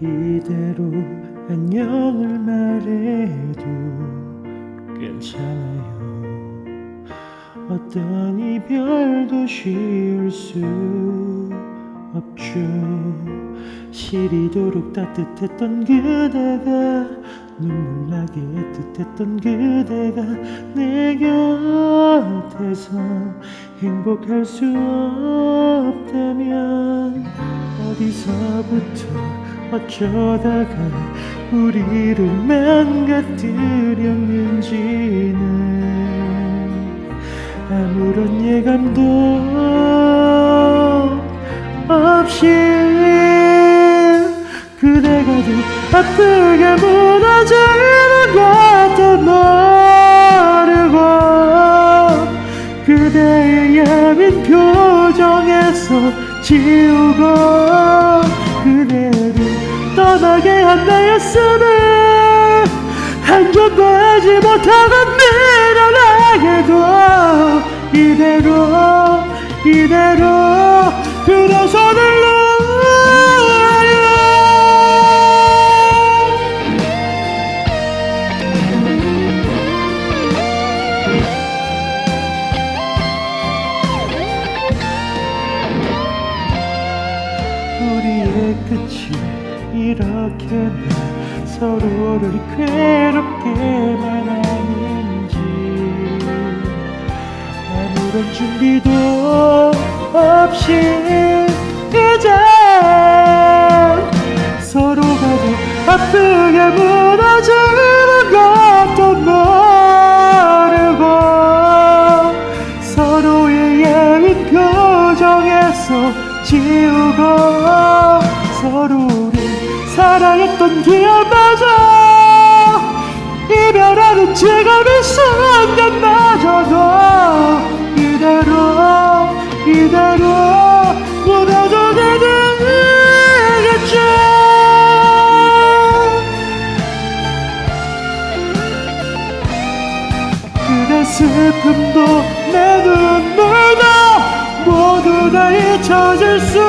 이대로 안녕을 말해도 괜찮아요. 어떤 이별도 쉬울 수 없죠. 시리도록 따뜻했던 그대가 눈물 나게 애틋했던 그대가 내 곁에서 행복할 수 없다면 어디서부터 어쩌다가 우리를 망가뜨렸는지는 아무런 예감도 없이 그대가 더 아프게 무너지는 것도 모르고 그대의 야윈 표정에서 지우고 그대를 떠나게 한 나였음을 한 점도 하지 못하고 미련하게도 이대로 이대로 놓아요. 우리의 끝이 이렇게만 서로를 괴롭게만 하는지. 아무런 준비도 없이 이제 서로가 더 아프게 무너지는 것도 모르고 서로의 예민 표정에서 지우고 서로를 사랑했던 기억마저 이별하는 지금 이 순간마저도 이대로 이대로 무너져게 되겠죠. 그대 슬픔도 내 눈물도 모두 다 잊혀질 수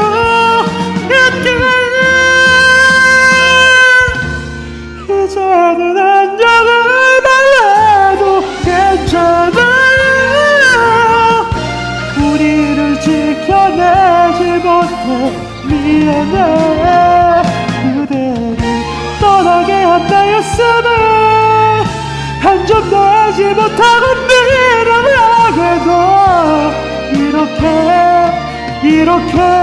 못해 미안해. 그대를 떠나게 한 나였음을 한 점도 하지 못하고 미련하게도 이렇게 이렇게